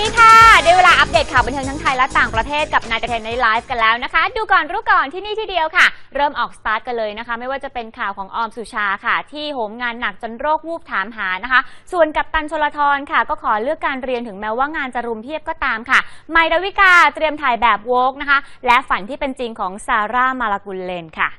ดีค่ะ ได้เวลาอัปเดตข่าวบันเทิงทั้งไทยและต่างประเทศกับนายกระเทนในไลฟ์กันแล้วนะคะ ดูก่อนรู้ก่อนที่นี่ที่เดียวค่ะ เริ่มออกสตาร์ทกันเลยนะคะ ไม่ว่าจะเป็นข่าวของออมสุชาค่ะ ที่โหมงานหนักจนโรควูบถามหานะคะ ส่วนกับตันชลทรค่ะ ก็ขอเลือกการเรียนถึงแม้ว่างานจะรุมเทียบก็ตามค่ะ ไมดาวิกาเตรียมถ่ายแบบโวกนะคะ และฝันที่เป็นจริงของซาร่ามาลากุลเลนค่ะ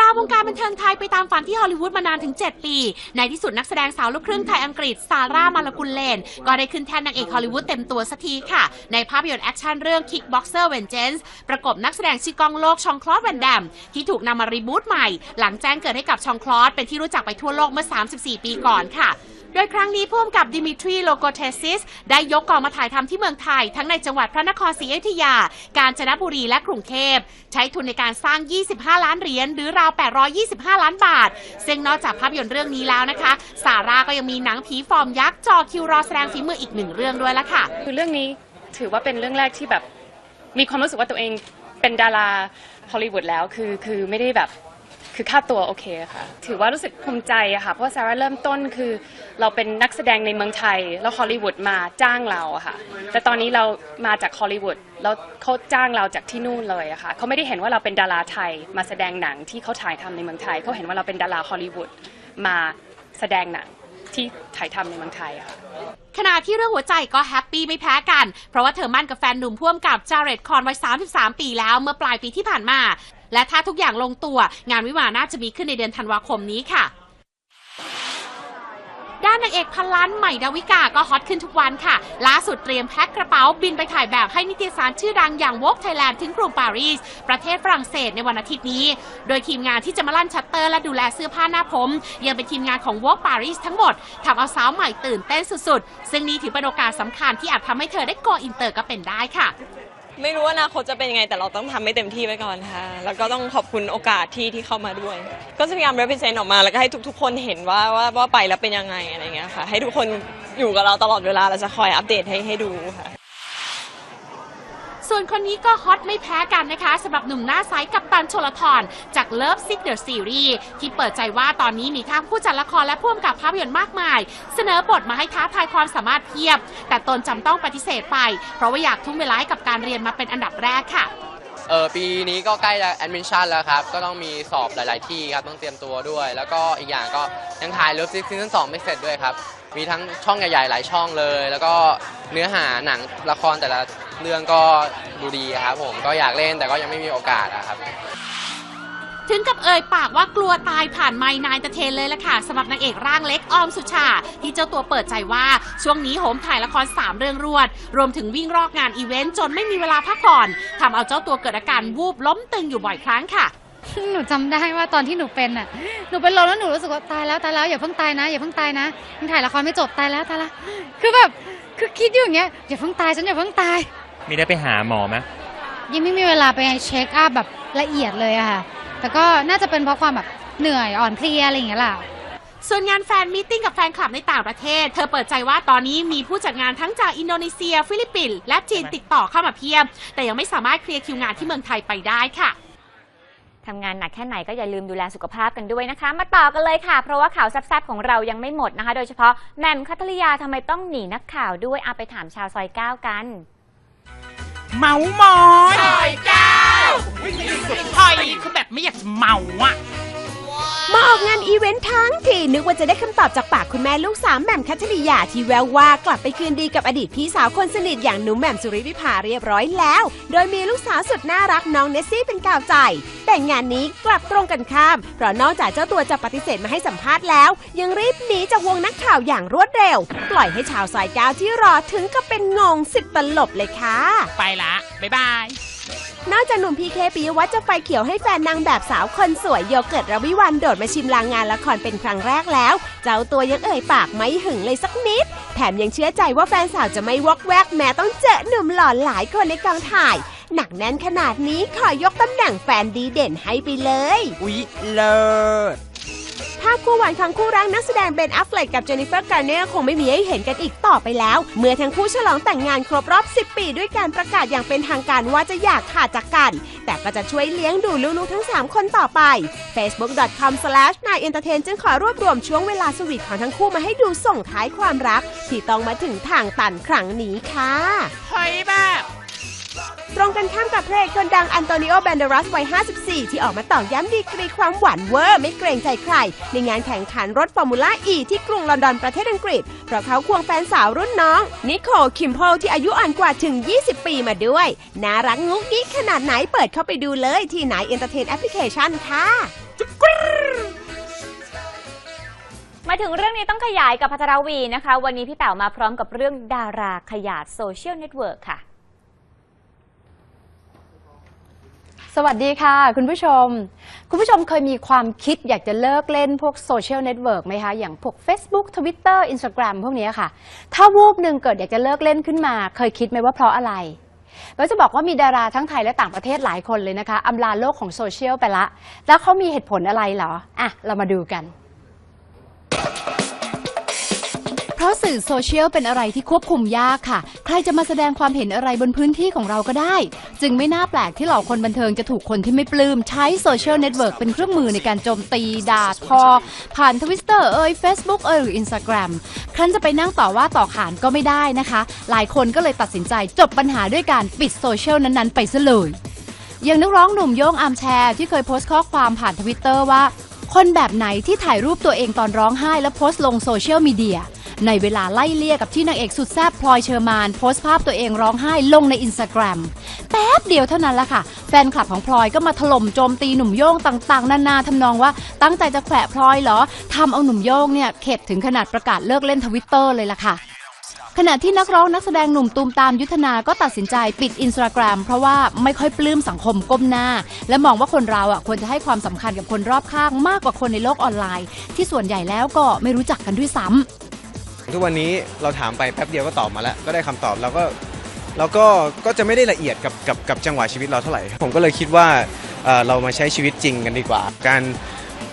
ลาวงการบันเทิงไทยไปตามฝันที่ฮอลลีวูดมานานถึง 7 ปี ในที่สุดนักแสดงสาวลูกครึ่งไทยอังกฤษซาร่ามาลากุลเลน ก็ได้ขึ้นแท่นนางเอกฮอลลีวูดเต็มตัวสักทีค่ะ ในภาพยนตร์แอคชั่นเรื่อง Kickboxer Vengeance ประกบนักแสดงชื่อกองโลกชองคลอสแวนแดมที่ถูกนำมารีบูตใหม่ หลังแจ้งเกิดให้กับชองคลอสเป็นที่รู้จักไปทั่วโลกเมื่อ 34 ปีก่อนค่ะ โดยครั้งนี้พ่วงกับดิมิทรีโลโกเทซิส ได้ยกกองมาถ่ายทำที่เมืองไทย ทั้งในจังหวัดพระนครศรีอยุธยา กาญจนบุรีและกรุงเทพ ใช้ทุนในการสร้าง 25 ล้านเหรียญหรือราว 825 ล้านบาท ซึ่งนอกจากภาพยนตร์เรื่องนี้แล้วนะคะสาราก็ยังมีหนังผีฟอร์มยักษ์จอคิวรอแสดงฝีมืออีกหนึ่งเรื่องด้วยละค่ะ คือเรื่องนี้ถือว่าเป็นเรื่องแรกที่แบบมีความรู้สึกว่าตัวเองเป็นดาราฮอลลีวูดแล้วคือคือไม่ได้แบบ คือค่าตัวโอเคค่ะ ถือว่ารู้สึกภูมิใจอะค่ะ เพราะซาร่าเริ่มต้นคือเราเป็นนักแสดงในเมืองไทย แล้วฮอลลีวูดมาจ้างเราอะค่ะ แต่ตอนนี้เรามาจากฮอลลีวูดแล้วเขาจ้างเราจากที่นู่นเลยอะค่ะเขาไม่ได้เห็นว่าเราเป็นดาราไทยมาแสดงหนังที่เขาถ่ายทำในเมืองไทยเขาเห็นว่าเราเป็นดาราฮอลลีวูดมาแสดงหนังที่ถ่ายทำในเมืองไทยอะค่ะขณะที่เรื่องหัวใจก็แฮปปี้ไม่แพ้กัน เพราะว่าเธอมั่นกับแฟนหนุ่มพ่วงกับจาเรตคอนวัย 33 ปีแล้วเมื่อปลายปีที่ผ่านมา และถ้าทุกอย่างลงตัว งานวิวาน่าจะมีขึ้นในเดือนธันวาคมนี้ค่ะ ด้านนางเอกพันล้านใหม่ดาวิกาก็ฮอตขึ้นทุกวันค่ะ ล่าสุดเตรียมแพ็คกระเป๋าบินไปถ่ายแบบให้นิตยสารชื่อดังอย่าง Vogue Thailand ถึงกรุงปารีส ประเทศฝรั่งเศสในวันอาทิตย์นี้ โดยทีมงานที่จะมาลั่นชัตเตอร์และดูแลเสื้อผ้าหน้าผม ยังเป็นทีมงานของ Vogue Paris ทั้งหมดทำเอาสาวใหม่ตื่นเต้นสุดๆ ซึ่งนี่ถือเป็นโอกาสสำคัญที่อาจทำให้เธอได้โกอินเตอร์ก็เป็นได้ค่ะ ไม่รู้ว่าอนาคตจะเป็นยังไง แต่เราต้องทำให้เต็มที่ไว้ก่อนค่ะ แล้วก็ต้องขอบคุณโอกาสที่ที่เข้ามาด้วย ก็จะพยายาม represent ออกมาแล้วก็ให้ทุก ๆ คนเห็นว่าว่าว่าไปแล้วเป็นยังไงอะไรเงี้ยค่ะ ให้ทุกคนอยู่กับเราตลอดเวลาเราจะคอยอัปเดตให้ให้ดูค่ะ ส่วนคนนี้ก็ฮอตไม่แพ้กันนะคะสำหรับหนุ่มหน้าใสกับตันชลทรจาก Love Sick the Series ที่เปิดใจว่าตอนนี้มีทั้งผู้จัดละครและผู้กำกับภาพยนตร์มากมาย เสนอบทมาให้ท้าทายความสามารถเพียบ แต่ตนจำต้องปฏิเสธไป เพราะว่าอยากทุ่มเวลาให้กับการเรียนมาเป็นอันดับแรกค่ะ เออปีนี้ก็ใกล้จะแอดมิชชั่นแล้วครับ ก็ต้องมีสอบหลาย ๆ ที่ครับต้องเตรียมตัวด้วย แล้วก็อีกอย่างก็ยังถ่ายเลิฟซีซั่นสองไม่เสร็จด้วยครับ มีทั้งช่องใหญ่ ๆ หลายช่องเลย แล้วก็เนื้อหาหนังละครแต่ละเรื่องก็ดูดีครับผมก็อยากเล่นแต่ก็ยังไม่มีโอกาสอะครับ ถึงกับเอ่ยปากว่ากลัวตายผ่านไมนายตะเทนเลยล่ะค่ะสำหรับนางเอกร่างเล็กออมสุชา ที่เจ้าตัวเปิดใจว่าช่วงนี้โหมถ่ายละคร 3 เรื่องรวด รวมถึงวิ่งรอกงานอีเวนต์จนไม่มีเวลาพักผ่อนทำเอาเจ้าตัวเกิดอาการวูบล้มตึงอยู่บ่อยครั้งค่ะหนูจำได้ว่าตอนที่หนูเป็นอะ หนูเป็นลมแล้วหนูรู้สึกว่าตายแล้วตายแล้วอย่าเพิ่งตายนะอย่าเพิ่งตายนะยังถ่ายละครไม่จบตายแล้วตายแล้วคือแบบคือคิดอยู่อย่างเงี้ยอย่าเพิ่งตายฉันอย่าเพิ่งตาย มีได้ไปหาหมอไหมยังไม่มีเวลาไปเช็คอัพแบบละเอียดเลยอะค่ะ แต่ก็น่าจะเป็นเพราะความแบบเหนื่อยอ่อนเพลียอะไรอย่างเงี้ยแหละส่วนงานแฟนมีตติ้งกับแฟนคลับในต่างประเทศ เธอเปิดใจว่าตอนนี้มีผู้จัดงานทั้งจากอินโดนีเซีย ฟิลิปปินส์และจีนติดต่อเข้ามาเพียบ แต่ยังไม่สามารถเคลียร์คิวงานที่เมืองไทยไปได้ค่ะทำงานหนักแค่ไหนก็อย่าลืมดูแลสุขภาพกันด้วยนะคะ มาต่อกันเลยค่ะ เพราะว่าข่าวแซ่บๆของเรายังไม่หมดนะคะ โดยเฉพาะแหม่มคัทริยาทำไมต้องหนีนักข่าวด้วยเอาไปถามชาวซอยเก้ากัน เมามอยซอยเก้าหอยคือแบบไม่อยากจะเมาอะ มาออกงานอีเวนต์ทั้งทีนึกว่าจะได้คำตอบจากปากคุณแม่ลูกสามแหม่มคัทริยาที่แววว่ากลับไปคืนดีกับอดีตพี่สาวคนสนิทอย่างหนุ่มแหม่มสุริวิภาเรียบร้อยแล้ว โดยมีลูกสาวสุดน่ารักน้องเนสซี่เป็นกาวใจ แต่งานนี้กลับตรงกันข้าม เพราะนอกจากเจ้าตัวจะปฏิเสธมาให้สัมภาษณ์แล้ว ยังรีบหนีจากวงนักข่าวอย่างรวดเร็ว ปล่อยให้ชาวสายก้าวที่รอถึงกับเป็นงงสิบตลบเลยค่ะ ไปละบ๊ายบาย นอกจากหนุ่มพีเคปิยวัฒน์จะไฟเขียวให้แฟนนางแบบสาวคนสวยโยเกิร์ตรวิวันโดดมาชิมลางงานละครเป็นครั้งแรกแล้ว เจ้าตัวยังเอ่ยปากไม่หึงเลยสักนิด แถมยังเชื่อใจว่าแฟนสาวจะไม่วอกแวกแม้ต้องเจอหนุ่มหล่อหลายคนในกองถ่าย หนักแน่นขนาดนี้ขอยกตำแหน่งแฟนดีเด่นให้ไปเลยอุ๊ยเลิศ ภาพคู่หวานของคู่รักนักแสดงเบนอัฟเฟลกกับเจนนิเฟอร์การ์เนอร์คงไม่มีให้เห็นกันอีกต่อไปแล้ว เมื่อทั้งคู่ฉลองแต่งงานครบรอบ 10 ปีด้วยการประกาศอย่างเป็นทางการว่าจะอยากขาดจากกัน แต่ก็จะช่วยเลี้ยงดูลูกๆทั้ง 3 คนต่อไป facebook.com/nyentertain จึงขอรวบรวมช่วงเวลาสวีทของทั้งคู่มาให้ดูส่งท้ายความรัก ที่ต้องมาถึงทางตันครั้งนี้ค่ะเฮ้ยบบตรง กันข้ามกับพระเอกคนดังอันโตนิโอแบนเดรัสวัย 54 ที่ออกมาตอกย้ำดีกรีความหวานเวอร์ไม่เกรงใจใคร ในงานแข่งขันรถฟอร์มูล่าอีที่กรุงลอนดอนประเทศอังกฤษ เพราะเขาควงแฟนสาวรุ่นน้อง นิโคลคิมโพลที่อายุอ่อนกว่าถึง 20 ปีมาด้วย น่ารักงุ๊กกิ๊กขนาดไหนเปิดเข้าไปดูเลยที่ไหนเอนเตอร์เทนแอปพลิเคชันค่ะมาถึงเรื่องนี้ต้องขยายกับพัทรวีนะคะ วันนี้พี่แป๋วมาพร้อมกับเรื่องดาราขยาดโซเชียลเน็ตเวิร์กค่ะ สวัสดีค่ะ คุณผู้ชม คุณผู้ชมเคยมีความคิดอยากจะเลิกเล่นพวกโซเชียลเน็ตเวิร์กไหมคะ อย่างพวก Facebook Twitter Instagram พวกนี้ค่ะ ถ้าวูบหนึ่งเกิดอยากจะเลิกเล่นขึ้นมา เคยคิดไหมว่าเพราะอะไรเราจะบอกว่ามีดาราทั้งไทยและต่างประเทศหลายคนเลยนะคะอำลาโลกของโซเชียลไปละ แล้วเขามีเหตุผลอะไรเหรออะเรามาดูกัน ราะสื่อโซเชียลเป็นอะไรที่ควบคุมยากค่ะ ใครจะมาแสดงความเห็นอะไรบนพื้นที่ของเราก็ได้ จึงไม่น่าแปลกที่เหล่าคนบันเทิงจะถูกคนที่ไม่ปลื้มใช้โซเชียลเน็ตเวิร์กเป็นเครื่องมือในการโจมตี ด่าทอ ผ่านทวิตเตอร์เอ่ย Facebook เอ่ยหรือ Instagram ครั้นจะไปนั่งต่อว่าต่อขานก็ไม่ได้นะคะ หลายคนก็เลยตัดสินใจจบปัญหาด้วยการปิดโซเชียลนั้นๆ ไปซะเลยอย่างนักร้องหนุ่มโย่งอามแชร์ที่เคยโพสต์ข้อความผ่านทวิตเตอร์ว่า คนแบบไหนที่ถ่ายรูปตัวเองตอนร้องไห้แล้วโพสต์ลงโซเชียลมีเดีย ในเวลาไล่เลี่ยกับที่นางเอกสุดแซ่บพลอยเชอร์มาน โพสต์ภาพตัวเองร้องไห้ลงในอินสตาแกรมแป๊บเดียวเท่านั้นแหละค่ะ แฟนคลับของพลอยก็มาถล่มโจมตีหนุ่มโย่งต่างๆ นานาทำนองว่าตั้งใจจะแขวะพลอยเหรอทำเอาหนุ่มโย่งเนี่ยเข็ดถึงขนาดประกาศเลิกเล่นทวิตเตอร์เลยล่ะค่ะขณะที่นักร้องนักแสดงหนุ่มตูมตามยุทธนาก็ตัดสินใจปิดอินสตาแกรมเพราะว่าไม่ค่อยปลื้มสังคมก้มหน้า และมองว่าคนเราอะควรจะให้ความสำคัญกับคนรอบข้างมากกว่าคนในโลกออนไลน์ ที่ส่วนใหญ่แล้วก็ไม่รู้จักกันด้วยซ้ำ ทุกวันนี้เราถามไปแป๊บเดียวก็ตอบมาแล้ว ก็ได้คำตอบแล้วก็เราก็ก็จะไม่ได้ละเอียดกับกับกับจังหวะชีวิตเราเท่าไหร่ ผมก็เลยคิดว่าเออเรามาใช้ชีวิตจริงกันดีกว่า การ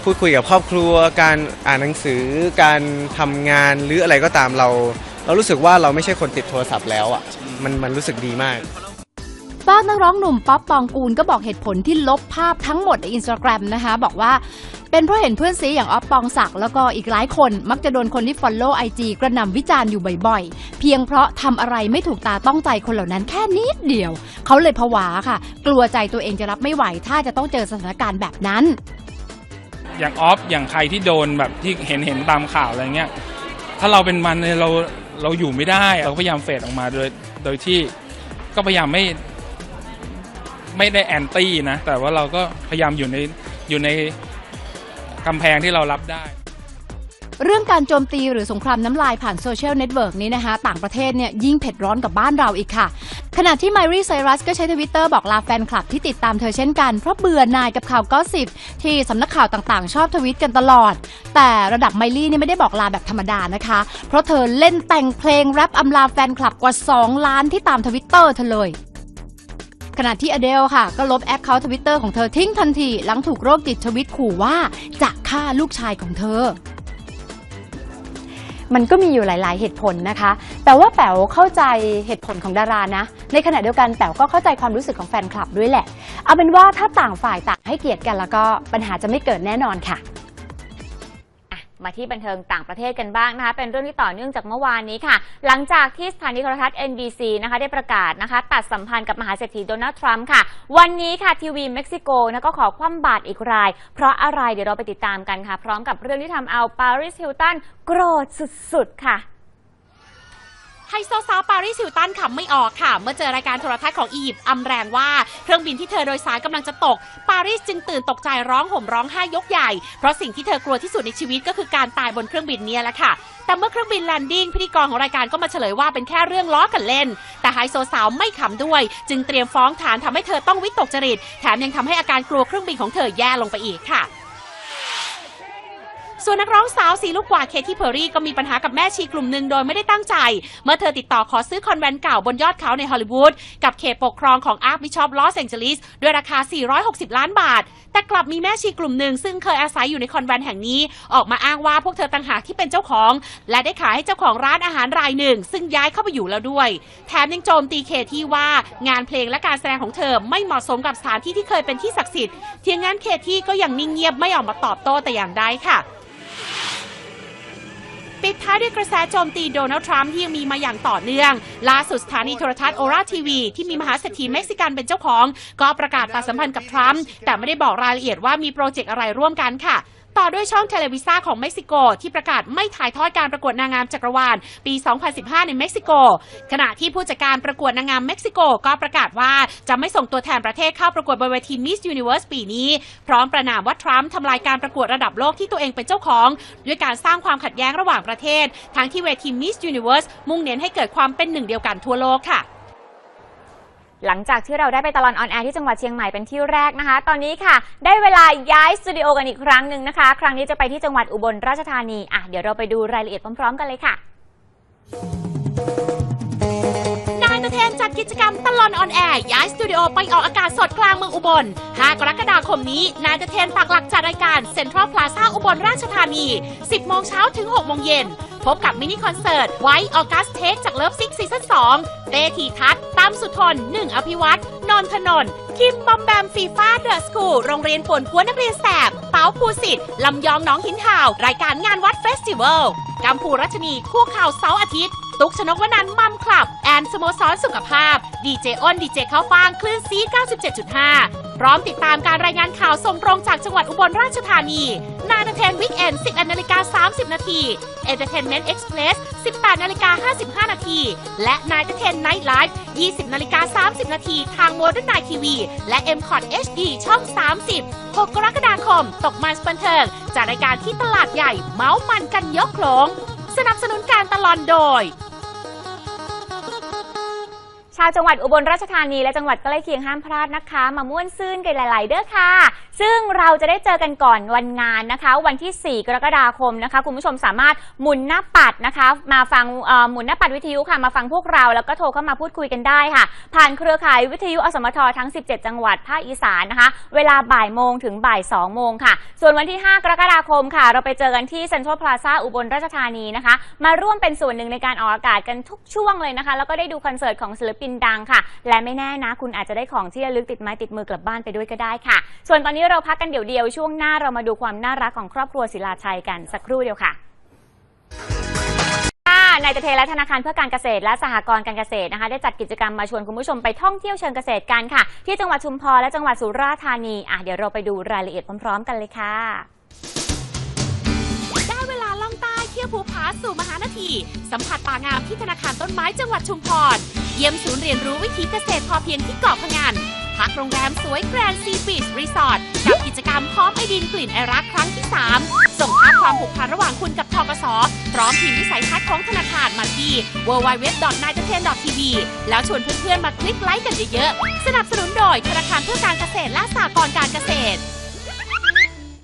พูดคุยกับครอบครัว การอ่านหนังสือ การทำงานหรืออะไรก็ตามเรา เรารู้สึกว่าเราไม่ใช่คนติดโทรศัพท์แล้วอะมันมันรู้สึกดีมากฝากนักร้องหนุ่มป๊อปปองกูลก็บอกเหตุผลที่ลบภาพทั้งหมดในอินสตาแกรมนะคะ บอกว่า เป็นเพราะเห็นเพื่อนซีอย่างออฟปองศักดิ์แล้วก็อีกหลายคนมักจะโดนคนที่ฟอลโล่ไอจีกระหน่ำวิจารณ์อยู่บ่อยๆ เพียงเพราะทำอะไรไม่ถูกตาต้องใจคนเหล่านั้นแค่นิดเดียว เขาเลยผวาค่ะ กลัวใจตัวเองจะรับไม่ไหว ถ้าจะต้องเจอสถานการณ์แบบนั้น อย่างออฟอย่างใครที่โดนแบบที่เห็นเห็นตามข่าวอะไรเงี้ยถ้าเราเป็นมันเนี่ยเราเราอยู่ไม่ได้เราก็พยายามเฟดออกมาโดยโดยที่ก็พยายามไม่ไม่ได้แอนตี้นะแต่ว่าเราก็พยายามอยู่ในอยู่ใน กำแพงที่เรารับได้เรื่องการโจมตีหรือสงครามน้ำลายผ่านโซเชียลเน็ตเวิร์กนี้นะคะ ต่างประเทศเนี่ยยิ่งเผ็ดร้อนกับบ้านเราอีกค่ะ ขณะที่ไมรี่ไซรัสก็ใช้ทวิตเตอร์บอกลาแฟนคลับที่ติดตามเธอเช่นกัน เพราะเบื่อนายกับข่าวก็สิบที่สำนักข่าวต่างๆ ชอบทวิตกันตลอด แต่ระดับไมลี่เนี่ยไม่ได้บอกลาแบบธรรมดานะคะ เพราะเธอเล่นแต่งเพลงแรปอำลาแฟนคลับกว่า 2 ล้านที่ตามทวิตเตอร์เธอเลย ขณะที่อเดลค่ะ ก็ลบแอคเคาท์ทวิตเตอร์ของเธอทิ้งทันทีหลังถูกโรคจิตทวิตขู่ว่าจะฆ่าลูกชายของเธอมันก็มีอยู่หลาย ๆ เหตุผลนะคะ แต่ว่าแป๋วเข้าใจเหตุผลของดารานะ ในขณะเดียวกันแป๋วก็เข้าใจความรู้สึกของแฟนคลับด้วยแหละ เอาเป็นว่าถ้าต่างฝ่ายต่างให้เกียรติกันแล้วก็ปัญหาจะไม่เกิดแน่นอนค่ะอะ มาที่บันเทิงต่างประเทศกันบ้างนะคะ เป็นเรื่องที่ต่อเนื่องจากเมื่อวานนี้ค่ะ หลังจากที่สถานีโทรทัศน์ NBC นะคะได้ประกาศนะคะ ตัดสัมพันธ์กับมหาเศรษฐีโดนัลด์ทรัมป์ค่ะ วันนี้ค่ะทีวีเม็กซิโกนะก็ขอคว่ำบาตรอีกราย เพราะอะไรเดี๋ยวเราไปติดตามกันค่ะ พร้อมกับเรื่องที่ทำเอาปาริสฮิลตันโกรธสุดๆค่ะ ไฮโซสาวปาริสฮิลตันขำไม่ออกค่ะ เมื่อเจอรายการโทรทัศน์ของอียิปต์อำแรงว่าเครื่องบินที่เธอโดยสารกำลังจะตก ปาริสจึงตื่นตกใจร้องห่มร้องไห้ยกใหญ่ เพราะสิ่งที่เธอกลัวที่สุดในชีวิตก็คือการตายบนเครื่องบินเนี่ยแหละค่ะ แต่เมื่อเครื่องบินแลนดิ้งพิธีกรของรายการก็มาเฉลยว่าเป็นแค่เรื่องล้อกันเล่น แต่ไฮโซสาวไม่ขำด้วย จึงเตรียมฟ้องฐานทำให้เธอต้องวิตกจริต แถมยังทำให้อาการกลัวเครื่องบินของเธอแย่ลงไปอีกค่ะ ส่วนนักร้องสาวสีลูกกว่าเคที่เพอร์รี่ก็มีปัญหากับแม่ชีกลุ่มหนึ่งโดยไม่ได้ตั้งใจ เมื่อเธอติดต่อขอซื้อคอนแวนต์เก่าบนยอดเขาในฮอลลีวูดกับเขตปกครองของอาร์คบิชอปลอสแองเจลิสด้วยราคา 460 ล้านบาท แต่กลับมีแม่ชีกลุ่มหนึ่งซึ่งเคยอาศัยอยู่ในคอนแวนต์แห่งนี้ ออกมาอ้างว่าพวกเธอต่างหากที่เป็นเจ้าของ และได้ขายให้เจ้าของร้านอาหารรายหนึ่ง ซึ่งย้ายเข้าไปอยู่แล้วด้วย แถมยังโจมตีเคที่ว่างานเพลงและการแสดงของเธอไม่เหมาะสมกับสถานที่ที่เคยเป็นที่ศักดิ์สิทธิ์เทียงงั้นเคที่ก็ยังนิ่งเงียบไม่ออกมาตอบโต้แต่อย่างใดค่ะ ปิดท้ายด้วยกระแสโจมตีโดนัลด์ทรัมป์ที่ยังมีมาอย่างต่อเนื่อง ล่าสุดสถานีโทรทัศน์โอราทีวี ที่มีมหาเศรษฐีเม็กซิกันเป็นเจ้าของ ก็ประกาศตัดสัมพันธ์กับทรัมป์แต่ไม่ได้บอกรายละเอียดว่ามีโปรเจกต์อะไรร่วมกันค่ะ ต่อด้วยช่องเทเลวิซ่าของเม็กซิโก ที่ประกาศไม่ถ่ายทอดการประกวดนางงามจักรวาลปี 2015 ในเม็กซิโก ขณะที่ผู้จัดการประกวดนางงามเม็กซิโกก็ประกาศว่าจะไม่ส่งตัวแทนประเทศเข้าประกวดบนเวทีมิสยูนิเว r ร์สปีนี้ พร้อมประนามว่าทรัมป์ทำลายการประกวดระดับโลกที่ตัวเองเป็นเจ้าของ ด้วยการสร้างความขัดแย้งระหว่างประเทศ ทั้งที่เวทีมิสยูนิเว r ร์สมุ่งเน้นให้เกิดความเป็นหนึ่งเดียวกันทั่วโลกค่ะ หลังจากที่เราได้ไปตลอดออนแอร์ที่จังหวัดเชียงใหม่เป็นที่แรกนะคะ ตอนนี้ค่ะ ได้เวลาย้ายสตูดิโอกันอีกครั้งหนึ่งนะคะ ครั้งนี้จะไปที่จังหวัดอุบลราชธานีอะเดี๋ยวเราไปดูรายละเอียดพร้อม ๆ กันเลยค่ะนายตะเทนจัดกิจกรรมตลอนออนแอร์ย้ายสตูดิโอไปออกอากาศสดกลางเมืองอุบล 5 กรกฎาคมนี้ นายตะเทนปักหลักจัดรายการเซ็นทรัลพลาซ่าอุบลราชธานี 10 โมงเช้าถึง 6 โมงเย็น พบกับมินิคอนเสิร์ตไว้ออกัสเทคจากเลิฟซิกซีซั่น2 เตทีทัศน์ตามสุทนหนึ่งอภิวัตนนทนน์คิมบอมแบมฟีฟ้าเดอะสคูลโรงเรียนป่วนกวนนักเรียนแสบเต๋าภูสิทธิ์ลำยองน้องหินห่าว รายการงานวัดเฟสติวัลกัมพูรัชนีคู่ข่าวเสาร์อาทิตย์ ตุ๊กชนกวนันมัมคลับ แอนสโมสรสุขภาพ ดีเจอ้นดีเจเข้าฟางคลื่นซี 97.5 พร้อมติดตามการรายงานข่าวส่งตรงจากจังหวัดอุบลราชธานี นายเทนวิกเอน11นาฬิกา30 นาที Entertainment Express 18นาฬิกา55 นาที และนายเทนไนท์ไลฟ์20นาฬิกา30 นาที ทางโมเดิร์นไนทีวีและ m c o t HD ช่อง 30 6 กรกฎาคม ตกมันสปันเทิงจากรายการที่ตลาดใหญ่เมาส์มันกันยกโขลงสนับสนุนการตลอนโดย ชาวจังหวัดอุบลราชธานีและจังหวัดใกล้เคียงห้ามพลาดนะคะ มาม่วนซื่นกันหลาย ๆ เด้อค่ะ ซึ่งเราจะได้เจอกันก่อนวันงานนะคะ วันที่ 4 กรกฎาคมนะคะ คุณผู้ชมสามารถหมุนหน้าปัดนะคะ มาฟังหมุนหน้าปัดวิทยุค่ะมาฟังพวกเราแล้วก็โทรเข้ามาพูดคุยกันได้ค่ะ ผ่านเครือข่ายวิทยุอสมททั้ง 17 จังหวัดภาคอีสานนะคะ เวลาบ่ายโมงถึงบ่าย2โมงค่ะ ส่วนวันที่ 5 กรกฎาคมค่ะ เราไปเจอกันที่เซ็นทรัลพลาซ่าอุบลราชธานีนะคะ มาร่วมเป็นส่วนหนึ่งในการออกอากาศกันทุกช่วงเลยนะคะ แล้วก็ได้ดูคอนเสิร์ตของศิลปินดังค่ะ และไม่แน่นะ คุณอาจจะได้ของที่ระลึกติดไม้ติดมือกลับบ้านไปด้วยก็ได้ค่ะ ส่วนตอนนี้เราพักกันเดี๋ยวเดียวช่วงหน้าเรามาดูความน่ารักของครอบครัวศิลาชัยกันสักครู่เดียวค่ะค่ะนายตะเทและธนาคารเพื่อการเกษตรและสหกรณ์การเกษตรนะคะ ได้จัดกิจกรรมมาชวนคุณผู้ชมไปท่องเที่ยวเชิงเกษตรกันค่ะ ที่จังหวัดชุมพรและจังหวัดสุราษฎร์ธานีอะเดี๋ยวเราไปดูรายละเอียดพร้อม ๆ กันเลยค่ะ ได้เวลาล่องใต้เที่ยวภูผาสู่มหานาที สัมผัสป่างามที่ธนาคารต้นไม้จังหวัดชุมพรเยี่ยมศูนย์เรียนรู้วิถีเกษตรพอเพียงที่เกาะพะงันพักโรงแรมสวยแกรนด์ซีบีชรีสอร์ท กับกิจกรรมพร้อมไอดินกลิ่นไอรักครั้งที่ 3 ส่งภาพความผูกพันระหว่างคุณกับทกสพร้อมพิมวิสัยทัศน์ของธนาคารมาที่ w w w n i g h t t e n t v แล้วชวนเพื่อนๆมาคลิกไลค์กันเยอะๆสนับสนุนโดยธนาคารเพื่อการเกษตรและสหกรณ์การเกษตร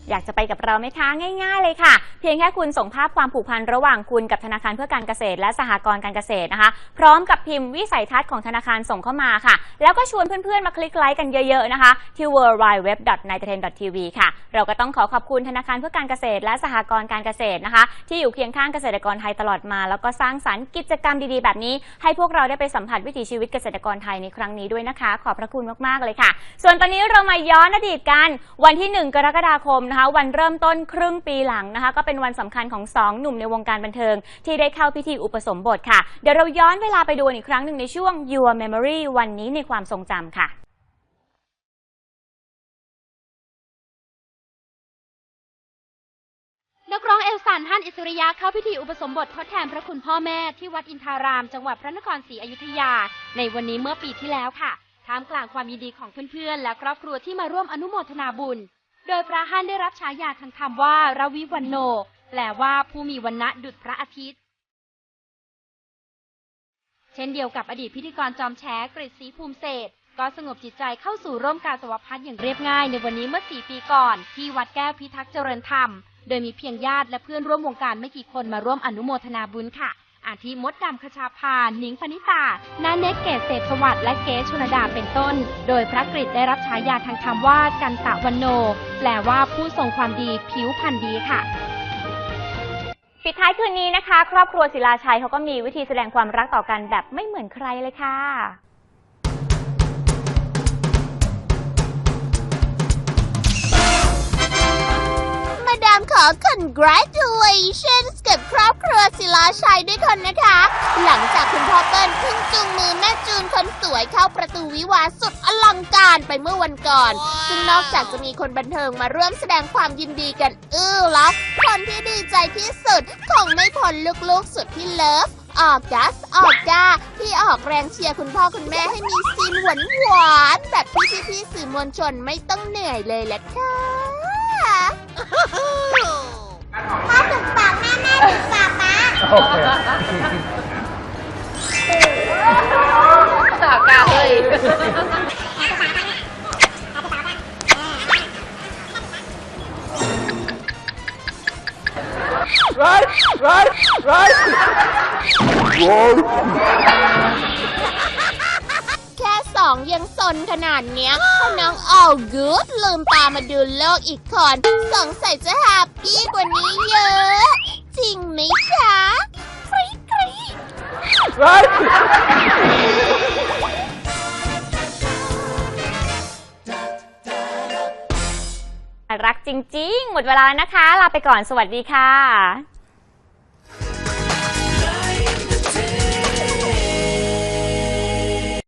อยากจะไปกับเราไหมคะง่าย ๆ เลยค่ะ เพียงแค่คุณส่งภาพความผูกพันระหว่างคุณกับธนาคารเพื่อการเกษตร และสหกรณ์การเกษตรนะคะ พร้อมกับพิมพ์วิสัยทัศน์ของธนาคารส่งเข้ามาค่ะ แล้วก็ชวนเพื่อนๆมาคลิกไลค์กันเยอะๆนะคะที่ w w w n i t e t e n t v ค่ะ เราก็ต้องขอขอบคุณธนาคารเพื่อการเกษตร และสหกรณ์การเกษตรนะคะ ที่อยู่เคียงข้างเกษตรกรไทยตลอดมา แล้วก็สร้างสรรค์กิจกรรมดีๆ แบบนี้ ให้พวกเราได้ไปสัมผัสวิถีชีวิตเกษตรกรไทยในครั้งนี้ด้วยนะคะ ขอบพระคุณมากๆเลยค่ะ ส่วนตอนนี้เรามาย้อนอดีตกันวันที่ 1 กรกฎาคมนะคะวันเริ่มต้นครึ่งปีหลังนะคะ ก็เป็นวันสำคัญของสองหนุ่มในวงการบันเทิง ที่ได้เข้าพิธีอุปสมบทค่ะ เดี๋ยวเราย้อนเวลาไปดูอีกครั้งหนึ่งในช่วง Your Memory วันนี้ในความทรงจำค่ะนักร้องเอลสันฮั่นอิสริยะเข้าพิธีอุปสมบททดแทนพระคุณพ่อแม่ที่วัดอินทาราม จังหวัดพระนครศรีอยุธยา ในวันนี้เมื่อปีที่แล้วค่ะท่ามกลางความยินดีของเพื่อนๆ และครอบครัวที่มาร่วมอนุโมทนาบุญ โดยพระฮั่นได้รับฉายาทางธรรมว่าราวิวันโน แปลว่าผู้มีวันณะดุจพระอาทิตย์ เช่นเดียวกับอดีตพิธีกรจอมแฉกฤษศรีภูมิเศรษฐ์ก็สงบจิตใจเข้าสู่ร่วมการสวพัฒน์อย่างเรียบง่ายในวันนี้เมื่อ4ปีก่อน ที่วัดแก้วพิทักษ์เจริญธรรม โดยมีเพียงญาติและเพื่อนร่วมวงการไม่กี่คนมาร่วมอนุโมทนาบุญค่ะ อาทิมดดำคชาพาหนิงปณิตา นาเนกเกตเศรษฐสวัสดและเกชนดาเป็นต้น โดยพระกฤษได้รับฉายาทางธรรมว่ากันตะวันโน แปลว่าผู้ทรงความดีผิวพรรณดีค่ะปิดท้ายคืนนี้นะคะ ครอบครัวศิลาชัยเขาก็มีวิธีแสดงความรักต่อกันแบบไม่เหมือนใครเลยค่ะ congratulations กับครอบครัวศิลาชัยด้วยคนนะคะ หลังจากคุณพ่อเปิ้ลเพิ่งจูงมือแม่จูนคนสวยเข้าประตูวิวาห์สุดอลังการไปเมื่อวันก่อน ซึ่งนอกจากจะมีคนบันเทิงมาร่วมแสดงความยินดีกันอื้อแล้ว คนที่ดีใจที่สุดคงไม่พ้นลูกๆสุดที่เลิฟออกัสออกกาที่ออกแรงเชียร์คุณพ่อคุณแม่ให้มีซีนหวานหวานๆแบบที่พี่ๆสื่อมวลชนไม่ต้องเหนื่อยเลยแหละค่ะ พ่อถึงปากแม่แม่ถึงปากป้าแค่ส องยังสนขนาดเนี้ยถ้าน้อง all good ลืมตามาดูโลกอีกคนสงสัยจะแฮปปี้กว่านี้เยอะ จริงไหมคะกรี๊ดกรี๊ดรักจริง ๆ หมดเวลาแล้วนะคะ ลาไปก่อนสวัสดีค่ะ